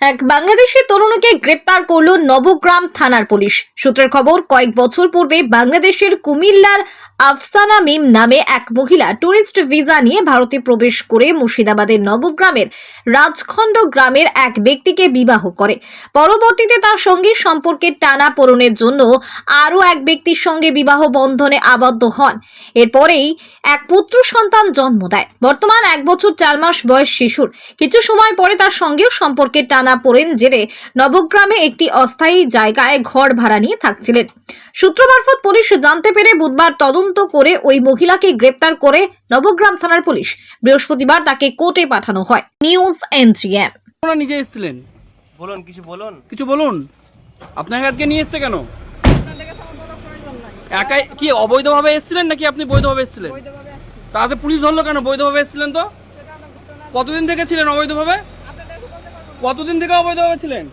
এক বাংলাদেশি তরুণীকে গ্রেপ্তার করল নবগ্রাম থানার পুলিশ। সূত্রের খবর, কয়েক বছর পূর্বে বাংলাদেশের কুমিল্লার আফসানা মিম নামে এক মহিলা ট্যুরিস্ট ভিসা নিয়ে ভারতে প্রবেশ করে মুর্শিদাবাদের নবগ্রামের রাজখণ্ড গ্রামের এক ব্যক্তিকে বিবাহ করে। পরবর্তীতে তার সঙ্গে সম্পর্কের টানা পূরণের জন্য আরও এক ব্যক্তির সঙ্গে বিবাহ বন্ধনে আবদ্ধ হন। এরপরেই এক পুত্র সন্তান জন্ম দেয়। বর্তমান এক বছর চার মাস বয়স শিশুর। কিছু সময় পরে তার সঙ্গেও সম্পর্কে টানা পড়েন জেরে নবগ্রামে একটি অস্থায়ী জায়গায় ঘর ভাড়া নিয়ে থাকছিলেন। সূত্র মারফত পুলিশ জানতে পেরে বুধবার তদন্ত করে ওই মহিলাকে গ্রেপ্তার করে নবগ্রাম থানার পুলিশ। বৃহস্পতিবার তাকে কোর্টে পাঠানো হয়। নিউজ এনজিএম আপনারা নিজে এসেছিলেন? বলুন কিছু বলুন। কিছু বলুন? আপনাকে আজকে নিয়ে এসছে কেন? একাই কি অবৈধভাবে এসেছিলেন নাকি আপনি বৈধভাবে এসেছিলেন? তাতে পুলিশ ধরলো কেন? বৈধভাবে এসেছিলেন তো? কতদিন থেকে ছিলেন অবৈধভাবে? কতদিন থেকে অবৈধভাবে ছিলেন?